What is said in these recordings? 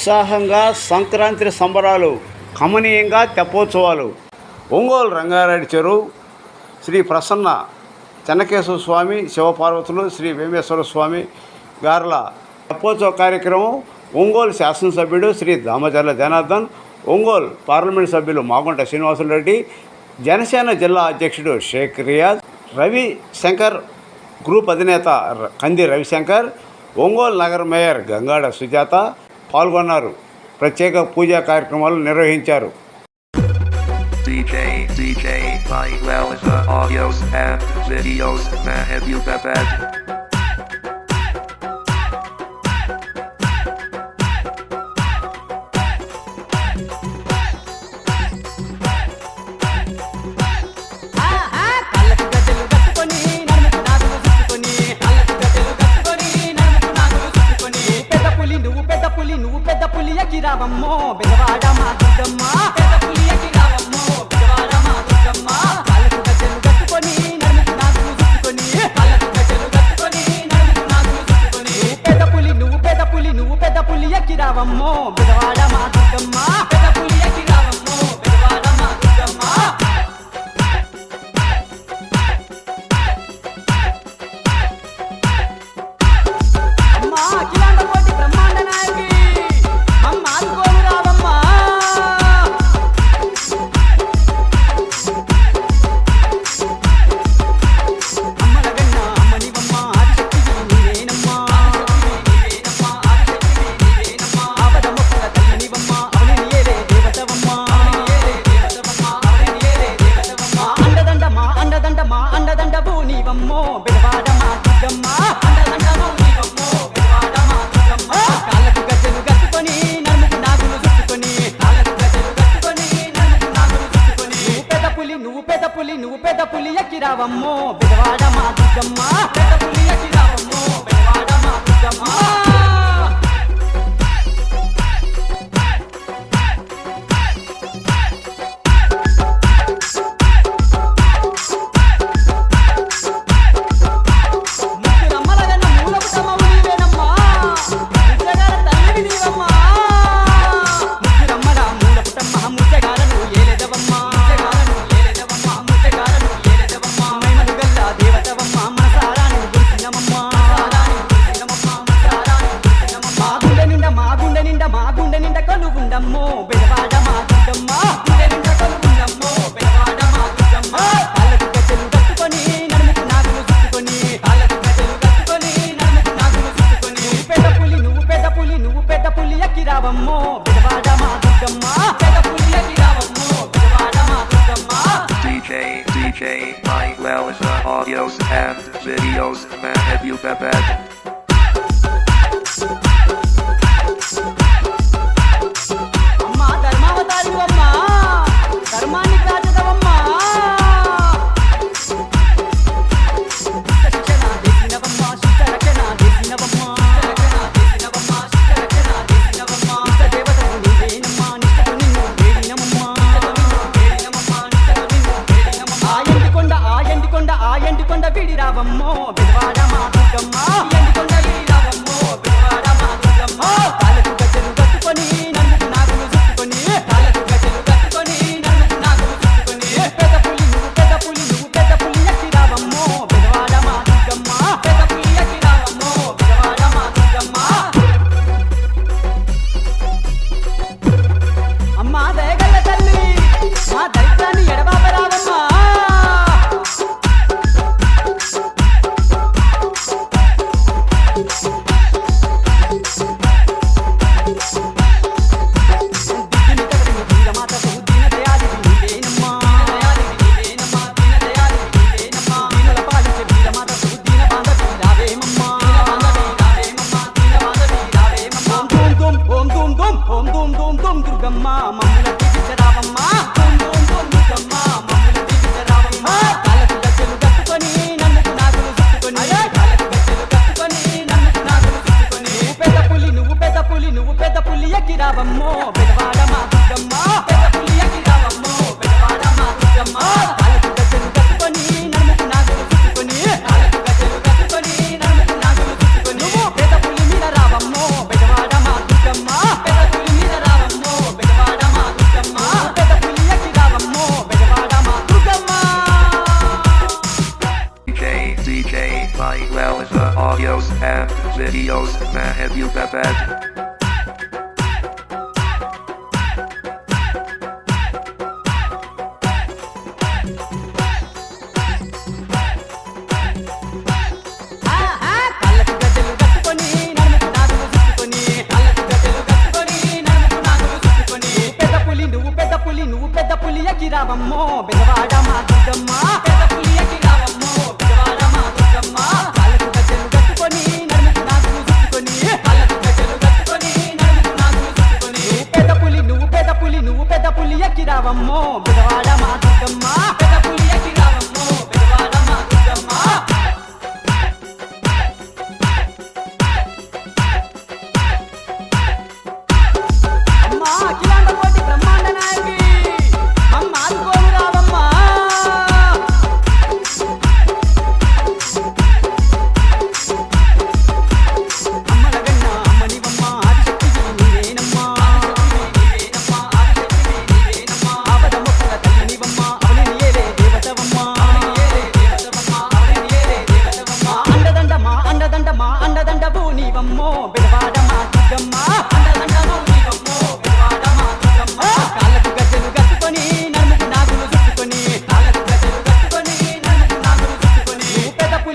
ఉత్సాహంగా సంక్రాంతి సంబరాలు కమనీయంగా తెప్పోత్సవాలు. ఒంగోలు రంగారెడ్డి చెరువు శ్రీ ప్రసన్న చెన్నకేశ్వర స్వామి శివపార్వతులు శ్రీ వేమేశ్వర స్వామి గారుల తెప్పోత్సవ కార్యక్రమం ఒంగోలు శాసనసభ్యుడు శ్రీ దామచర్ల జనార్దన్ ఒంగోలు పార్లమెంట్ సభ్యులు మాగుంట శ్రీనివాసులరెడ్డి జనసేన జిల్లా అధ్యక్షుడు షేక్ రియాజ్ రవి శంకర్ గ్రూప్ అధినేత కంది రవిశంకర్ ఒంగోలు నగర్ మేయర్ గంగాడ సుజాత పాల్గొన్నారు ప్రత్యేక పూజా కార్యక్రమాలు నిర్వహించారు DJ, DJ, find Wowza audios and videos that have you prepared. เป็น బిడ్డవమ్మో బిడ్డవాడమ్మా Sirivada మా దుర్గమ్మ ధూమ్ ధూమ్ ధూమ్ దుర్గమ్మ మమ్మల్ని తీసుకురావమ్మా పెద్ద పులి ఎక్కిరావమ్మో పెదవాడ మా పెద్ద పులి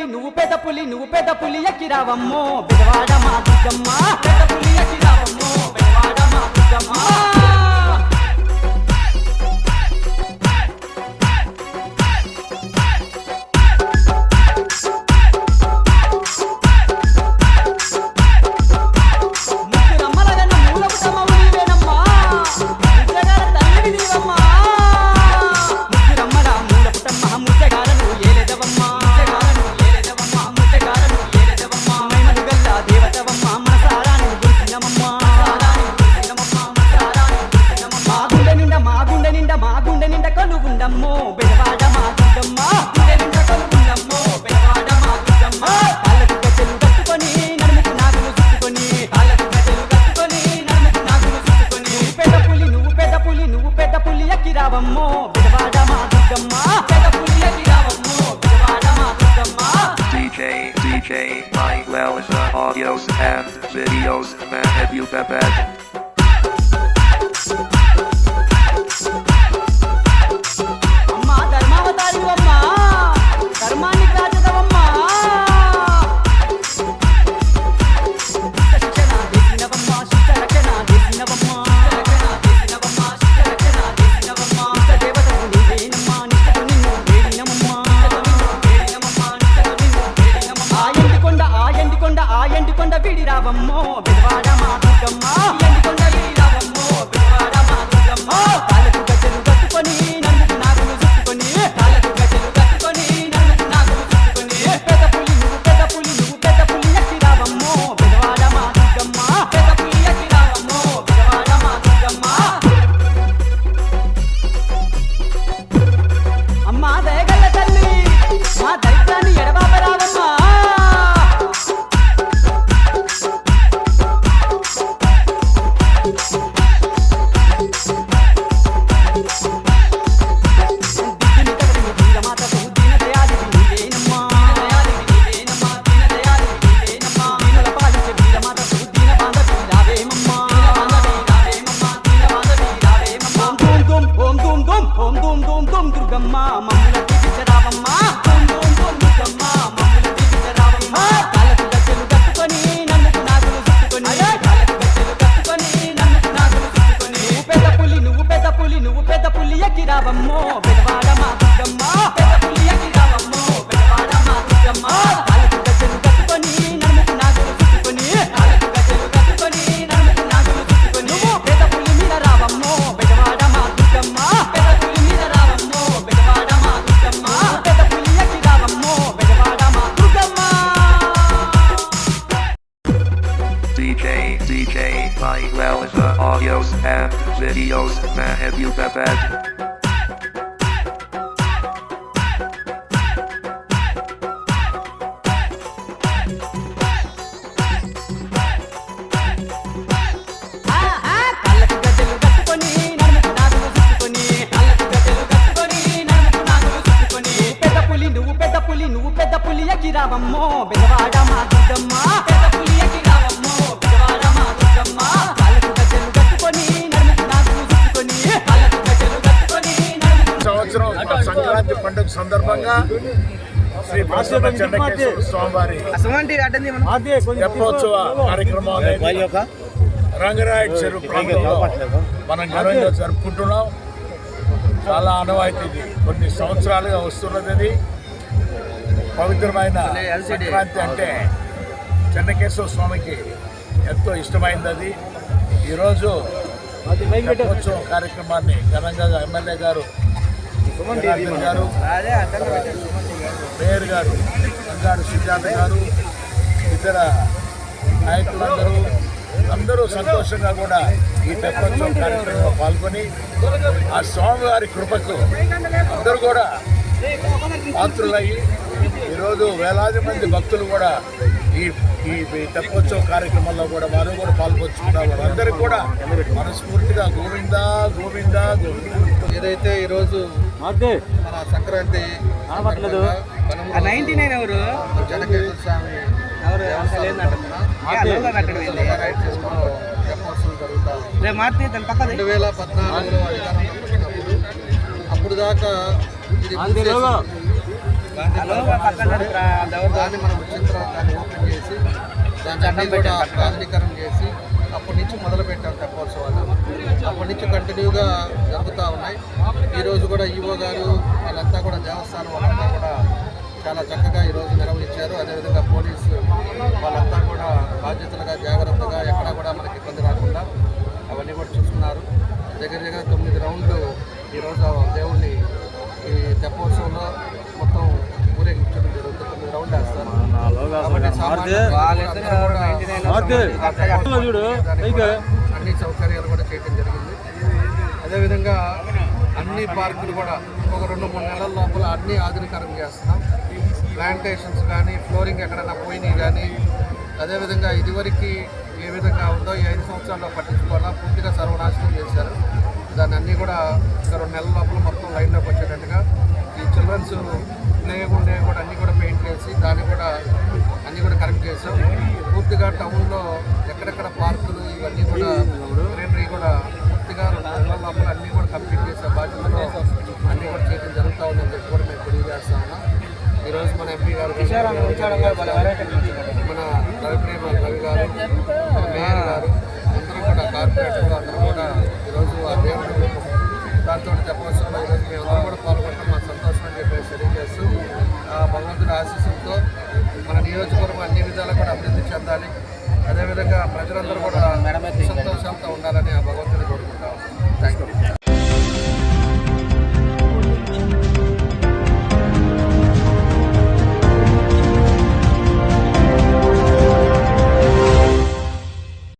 పులి నువ్వు పెద్ద పులి నువ్వు పెద్ద పులి ఎక్కిరావమ్మో. పెదవాడ మా దుర్గమ్మ పెద్ద పులి ఎక్కిరావమ్మో. పెదవాడ మా Durgamma. DJ, DJ DJ Mike Well's audios and videos man have you been bad? DJ, DJ, playing well with the audios and videos that have you prepared. రావమ్మో మా దుర్గమ్మ. పెద్ద రావమ్మో మా దుర్గమ్మ. కాళ్ళకు కట్టుకొని కాళ్ళకు కట్టుకొని సంవత్సరం సంక్రాంతి పండుగ సందర్భంగా శ్రీ కార్యక్రమం మనం. ఘనంగా జరుపుకుంటున్నాం. చాలా ఆనవాయితీ కొన్ని సంవత్సరాలుగా వస్తున్నది పవిత్రమైన సంక్రాంతి అంటే చెన్నకేశ్వర స్వామికి ఎంతో ఇష్టమైనది అది. ఈరోజు తెప్పోత్సవం కార్యక్రమాన్ని ఘనంగా ఎమ్మెల్యే గారు గారు మేయర్ గారు బంగారు సుజాత గారు ఇతర నాయకులందరూ అందరూ సంతోషంగా కూడా ఈ తెప్పోత్సవం కార్యక్రమంలో పాల్గొని ఆ స్వామివారి కృపకు అందరూ కూడా పాత్రులయ్యి. ఈరోజు వేలాది మంది భక్తులు కూడా ఈ ఈ తెప్పోత్సవ కార్యక్రమంలో కూడా వారు కూడా పాల్గొంచుకున్నారు వారందరికీ కూడా మనస్ఫూర్తిగా గోవిందా గోవిందా గోవిందా. ఏదైతే ఈరోజు మన సంక్రాంతి నైన్టీ నైన్ ఎవరు? జనకేశ్వర స్వామి రెండు వేల పద్నాలుగులో అప్పుడు దాకా దాన్ని మనం వచ్చిన తర్వాత దాన్ని ఓపెన్ చేసి దాన్ని కూడా ఆధునీకరణ చేసి అప్పటి నుంచి మొదలు పెట్టాం తెప్పోత్సవాలు అప్పటి నుంచి కంటిన్యూగా జరుగుతూ ఉన్నాయి ఈరోజు కూడా ఈవో గారు వాళ్ళంతా కూడా దేవస్థానం వాళ్ళంతా కూడా చాలా చక్కగా ఈరోజు నిర్వహించారు అదేవిధంగా పోలీసు వాళ్ళంతా కూడా బాధ్యతలుగా జాగ్రత్తగా ఎక్కడా కూడా మనకి ఇబ్బంది రాకుండా అవన్నీ కూడా చూసుకున్నారు దగ్గర దగ్గర తొమ్మిది రౌండ్లు ఈరోజు దేవుణ్ణి ఈ తెప్పోత్సవంలో మొత్తం ఊరేగించడం జరుగుతుంది. వేస్తారు. అన్ని సౌకర్యాలు కూడా చేయడం జరిగింది. అదేవిధంగా అన్ని పార్కులు కూడా ఒక రెండు మూడు నెలల లోపల అన్ని ఆధునీకరణ చేస్తున్నాం. ప్లాంటేషన్స్ కానీ ఫ్లోరింగ్ ఎక్కడైనా పోయినాయి కానీ అదేవిధంగా ఇదివరకు ఏ విధంగా ఉందో ఈ ఐదు సంవత్సరాల్లో పట్టించుకోవాలా పూర్తిగా సర్వనాశనం చేశారు. దాన్ని అన్నీ కూడా రెండు నెలల లోపల మొత్తం లైన్లోకి వచ్చేటట్టుగా ఈ చిల్డ్రన్స్ ప్లే ఉండే కూడా అన్నీ కూడా పెయింట్ చేసి దాన్ని కూడా అన్నీ కూడా కరెక్ట్ చేసాం. పూర్తిగా టౌన్లో ఎక్కడెక్కడ పార్కులు ఇవన్నీ కూడా గ్రీనరీ కూడా పూర్తిగా రెండు నెలల లోపల అన్నీ కూడా కంప్లీట్ చేసే బాధ్యతలో అన్నీ కూడా చేయడం జరుగుతూ ఉందని చెప్పి కూడా మేము తెలియజేస్తా ఉన్నాం. ఈరోజు మన ఎంపీ గారు మన రవిప్రేమ రవి గారు మన మేయర్ గారు కార్పొరేటర్లు అందరూ కూడా ఈరోజు ఆ దేవుడు దాంతో చెప్పవలసిన ఈరోజు మేము అందరూ కూడా పాల్గొంటాం మా సంతోషం అని చెప్పేసి తెలియజేస్తూ ఆ భగవంతుడి ఆశీస్సులతో మన నియోజకవర్గం అన్ని విధాలు కూడా అభివృద్ధి చెందాలి. అదేవిధంగా ప్రజలందరూ కూడా సంతోషంతో ఉండాలని ఆ యూ